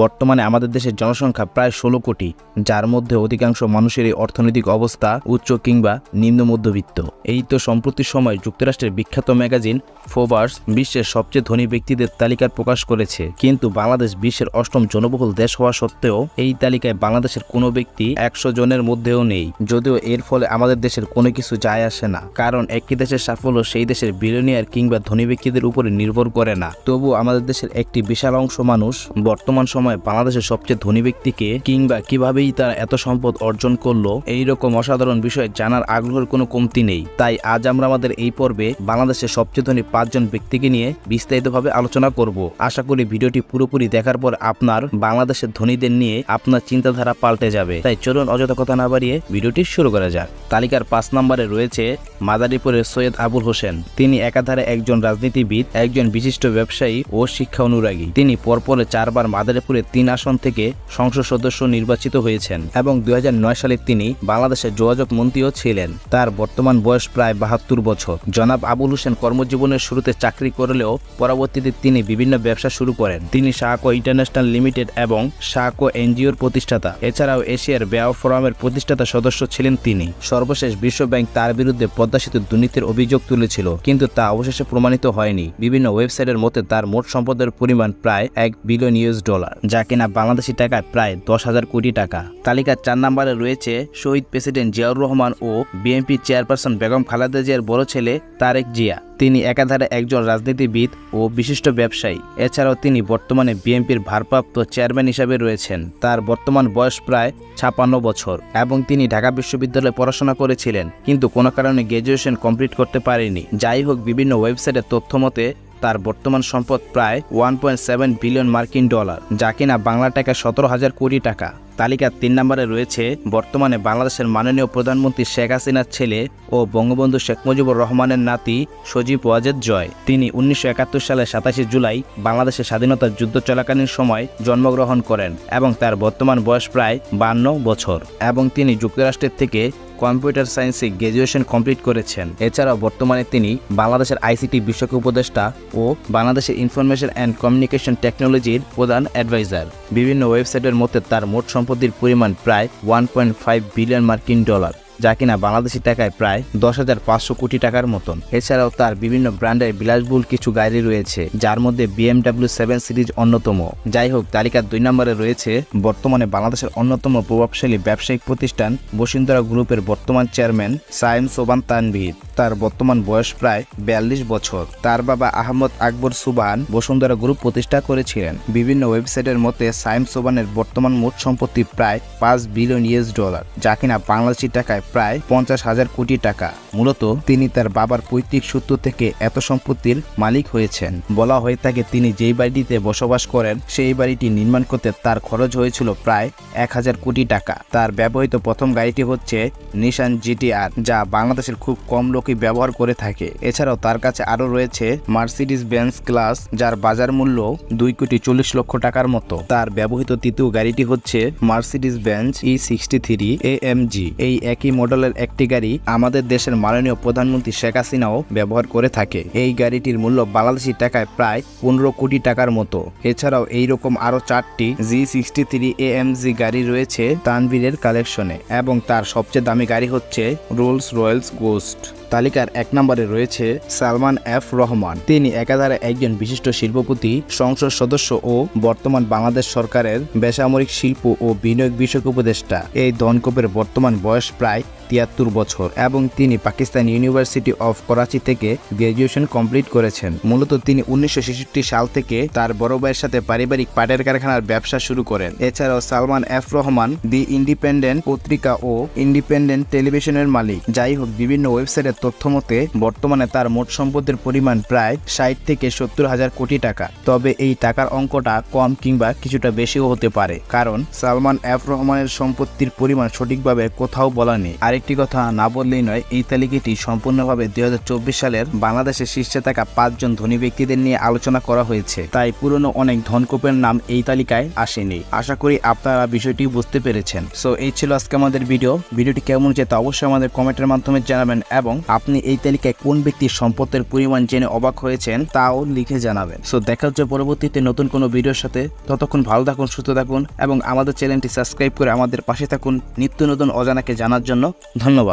বর্তমানে আমাদের দেশের জনসংখ্যা প্রায় ষোলো কোটি, যার মধ্যে অধিকাংশ মানুষেরই অর্থনৈতিক অবস্থা উচ্চ কিংবা নিম্ন মধ্যবিত্ত। এই তো সম্প্রতি সময় যুক্তরাষ্ট্রের বিখ্যাত ম্যাগাজিন ফোবার্স বিশ্বের সবচেয়ে ধনী ব্যক্তিদের তালিকা প্রকাশ করেছে। কিন্তু বাংলাদেশ বিশ্বের অষ্টম জনবহুল দেশ হওয়া সত্ত্বেও এই তালিকায় বাংলাদেশের কোনো ব্যক্তি একশো জনের মধ্যেও নেই। যদিও এর ফলে আমাদের দেশের কোনো কিছু যায় আসে না, কারণ একটি দেশের সাফল্য সেই দেশের বিলিয়নিয়ার কিংবা ধনী ব্যক্তিদের উপরে নির্ভর করে না। তবু আমাদের দেশের একটি বিশাল অংশ মানুষ বর্তমান সময়ে বাংলাদেশের সবচেয়ে ধনী ব্যক্তিকে কিংবা কিভাবেই তারা এত সম্পদ অর্জন করল এই রকম অসাধারণ বিষয়ে জানার আগ্রহের কোনো কমতি নেই। তাই আজ আমরা আমাদের এই পর্বে বাংলাদেশের সবচেয়ে ধনী পাঁচজন ব্যক্তিকে নিয়ে বিস্তারিতভাবে আলোচনা করব। আশা করি ভিডিওটি পুরোপুরি দেখার পর আপনার বাংলাদেশের ধনীদের নিয়ে আপনার চিন্তাধারা পাল্টে যাবে। তাই চলুন অযথা কথা না বাড়িয়ে ভিডিওটি শুরু করা যাক। তালিকার পাঁচ নম্বরে রয়েছে মাদারীপুরের সৈয়দ আবুল হোসেন। তিনি একাধারে একজন রাজনীতিবিদ, একজন বিশিষ্ট ব্যবসায়ী ও শিক্ষা অনুরাগী। তিনি পরপরে চারবার মাদারীপুরের তিন আসন থেকে সংসদ সদস্য নির্বাচিত হয়েছেন এবং দুই হাজার নয় সালে তিনি বাংলাদেশের যোগাযোগ মন্ত্রীও ছিলেন। তার বর্তমান বয়স প্রায় বাহাত্তর বছর। জনাব আবুল হোসেন কর্মজীবনের শুরুতে চাকরি করলেও পরবর্তীতে তিনি বিভিন্ন ব্যবসা শুরু করেন। তিনি শাহকো ইন্টারন্যাশনাল লিমিটেড এবং শাহকো এনজিওর প্রতিষ্ঠাতা। এছাড়াও এশিয়ার ব্যয় ফোরামের প্রতিষ্ঠাতা সদস্য ছিলেন তিনি। সর্বশেষ বিশ্ব ব্যাংক তার বিরুদ্ধে পদ্মা সেতু দুর্নীতির অভিযোগ তুলেছিল, কিন্তু তা অবশেষে প্রমাণিত হয়নি। বিভিন্ন ওয়েবসাইটের মতে তার মোট সম্পদের পরিমাণ প্রায় এক বিলিয়ন ইউএস ডলার। যা কিনা বাংলাদেশি টাকায় প্রায় দশ হাজার কোটি টাকা। তালিকার চার নম্বরে রয়েছে শহীদ প্রেসিডেন্ট জিয়াউর রহমান ও বিএনপি চেয়ারপারসন বেগম খালেদা জিয়ার বড় ছেলে তারেক জিয়া। তিনি একাধারে একজন রাজনীতিবিদ ও বিশিষ্ট ব্যবসায়ী। এছাড়াও তিনি বর্তমানে বিএনপির ভারপ্রাপ্ত চেয়ারম্যান হিসাবে রয়েছেন। তার বর্তমান বয়স প্রায় ছাপান্ন বছর এবং তিনি ঢাকা বিশ্ববিদ্যালয়ে পড়াশোনা করেছিলেন, কিন্তু কোনো কারণে গ্র্যাজুয়েশন কমপ্লিট করতে পারেনি যাই হোক, বিভিন্ন ওয়েবসাইটের তথ্য মতে তার বর্তমান সম্পদ প্রায় ওয়ান পয়েন্ট সেভেন বিলিয়ন মার্কিন ডলার, যা কিনা বাংলা টাকা সতেরো হাজার কোটি টাকা। তালিকার তিন নম্বরে রয়েছে, বর্তমানে বাংলাদেশের মাননীয় প্রধানমন্ত্রী শেখ হাসিনার ছেলে ও বঙ্গবন্ধু শেখ মুজিবুর রহমানের নাতি সজীব ওয়াজেদ জয়। তিনি উনিশশো সালের সাতাশে জুলাই বাংলাদেশের স্বাধীনতার যুদ্ধ চলাকালীন সময় জন্মগ্রহণ করেন এবং তার বর্তমান বয়স প্রায় বান্ন বছর। এবং তিনি যুক্তরাষ্ট্রের থেকে কম্পিউটার সায়েন্সে গ্র্যাজুয়েশন কমপ্লিট করেছেন। এছাড়াও বর্তমানে তিনি বাংলাদেশের আইসিটি বিষয়ক উপদেষ্টা ও বাংলাদেশের ইনফরমেশন অ্যান্ড কমিউনিকেশন টেকনোলজির প্রধান অ্যাডভাইজার। বিভিন্ন ওয়েবসাইটের মধ্যে তার মোট সম্পত্তির পরিমাণ প্রায় ওয়ান পয়েন্ট ফাইভ বিলিয়ন মার্কিন ডলার। যা কিনা বাংলাদেশি টাকায় প্রায় দশ হাজার পাঁচশো কোটি টাকার মতন। এছাড়াও তার বিভিন্ন ব্র্যান্ডের বিলাসবহুল কিছু গাড়ি রয়েছে, যার মধ্যে বিএমডাব্লিউ সেভেন সিরিজ অন্যতম। যাই হোক, তালিকার দুই নম্বরে রয়েছে বর্তমানে বাংলাদেশের অন্যতম প্রভাবশালী ব্যবসায়িক প্রতিষ্ঠান বসুন্ধরা গ্রুপের বর্তমান চেয়ারম্যান সায়েম সোবান তানভীর। তার বর্তমান বয়স প্রায় বিয়াল্লিশ বছর। তার বাবা আহমদ আকবর সুবান বসুন্ধরা গ্রুপ প্রতিষ্ঠা করেছিলেন। বিভিন্ন ওয়েবসাইটের মতে সাইম সোবানের বর্তমান মোট সম্পত্তি প্রায় পাঁচ বিলিয়ন ইউএস ডলার, যা কিনা বাংলাদেশি টাকায় প্রায় পঞ্চাশ হাজার কোটি টাকা। মূলত তিনি তার বাবার পৈতৃক সূত্র থেকে এত সম্পত্তির মালিক হয়েছেন। বলা হয়ে থাকে তিনি যেই বাড়িটিতে বসবাস করেন, সেই বাড়িটি নির্মাণ করতে তার খরচ হয়েছিল প্রায় এক হাজার কোটি টাকা। তার ব্যবহৃত প্রথম গাড়িটি হচ্ছে নিশান জিটিআর, যা বাংলাদেশের খুব কম লোকই ব্যবহার করে থাকে। এছাড়াও তার কাছে আরও রয়েছে মার্সিডিস বেঞ্চ ক্লাস যার বাজার মূল্য দুই কোটি চল্লিশ লক্ষ টাকার মতো। তার ব্যবহৃত তৃতীয় গাড়িটি হচ্ছে Mercedes Benz E sixty three AMG এই একই মডেলের একটি গাড়ি আমাদের দেশের মাননীয় প্রধানমন্ত্রী শেখ হাসিনাও ব্যবহার করে থাকে। এই গাড়িটির মূল্য বাংলাদেশি টাকায় প্রায় পনেরো কোটি টাকার মতো। এছাড়াও এইরকম আরও চারটি জি সিক্সটি থ্রি এএমজি গাড়ি রয়েছে তানবীরের কালেকশনে এবং তার সবচেয়ে দামি গাড়ি হচ্ছে রোলস রয়েলস গোস্ট তালিকার এক নম্বরে রয়েছে সালমান এফ রহমান। তিনি একাধারে একজন বিশিষ্ট শিল্পপতি, সংসদ সদস্য ও বর্তমান বাংলাদেশ সরকারের বেসামরিক শিল্প ও বিনিয়োগ বিষয়ক উপদেষ্টা। এই ধনকোপের বর্তমান বয়স প্রায় তিয়াত্তর বছর এবং তিনি পাকিস্তান ইউনিভার্সিটি অফ করাচি থেকে গ্র্যাজুয়েশন কমপ্লিট করেছেন। মূলত তিনি উনিশশো ছেষট্টি সাল থেকে তার বড় ভাইয়ের সাথে পারিবারিক পাটের কারখানার ব্যবসা শুরু করেন। এছাড়াও Salman F Rahman, the independent পত্রিকা ও ইন্ডিপেন্ডেন্ট টেলিভিশনের মালিক। যাই হোক, বিভিন্ন ওয়েবসাইটের তথ্য মতে, বর্তমানে তার মোট সম্পদের পরিমাণ প্রায় ষাট থেকে সত্তর হাজার কোটি টাকা। তবে এই টাকার অঙ্কটা কম কিংবা কিছুটা বেশিও হতে পারে। কারণ সালমান এফ রহমানের সম্পত্তির পরিমাণ সঠিকভাবে কোথাও বলা নেই। আরেকটি আরেকটি কথা না বললেই নয়, এই তালিকাটি সম্পূর্ণভাবে দু হাজার চব্বিশ সালের বাংলাদেশের শীর্ষে থাকা পাঁচজন ধনী ব্যক্তিদের নিয়ে আলোচনা করা হয়েছে। তাই পুরনো অনেক ধনকূপের নাম এই তালিকায় আসেনি। আশা করি আপনারা বিষয়টি বুঝতে পেরেছেন। সো এই ছিল আজকে আমাদের ভিডিও। ভিডিওটি কেমন যেতে অবশ্যই আমাদের কমেন্টের মাধ্যমে জানাবেন এবং আপনি এই তালিকায় কোন ব্যক্তির সম্পদের পরিমাণ জেনে অবাক হয়েছেন তাও লিখে জানাবেন। সো দেখা হচ্ছে পরবর্তীতে নতুন কোনো ভিডিওর সাথে। ততক্ষণ ভালো থাকুন, সুস্থ থাকুন এবং আমাদের চ্যানেলটি সাবস্ক্রাইব করে আমাদের পাশে থাকুন। নিত্য নতুন অজানাকে জানার জন্য ধন্যবাদ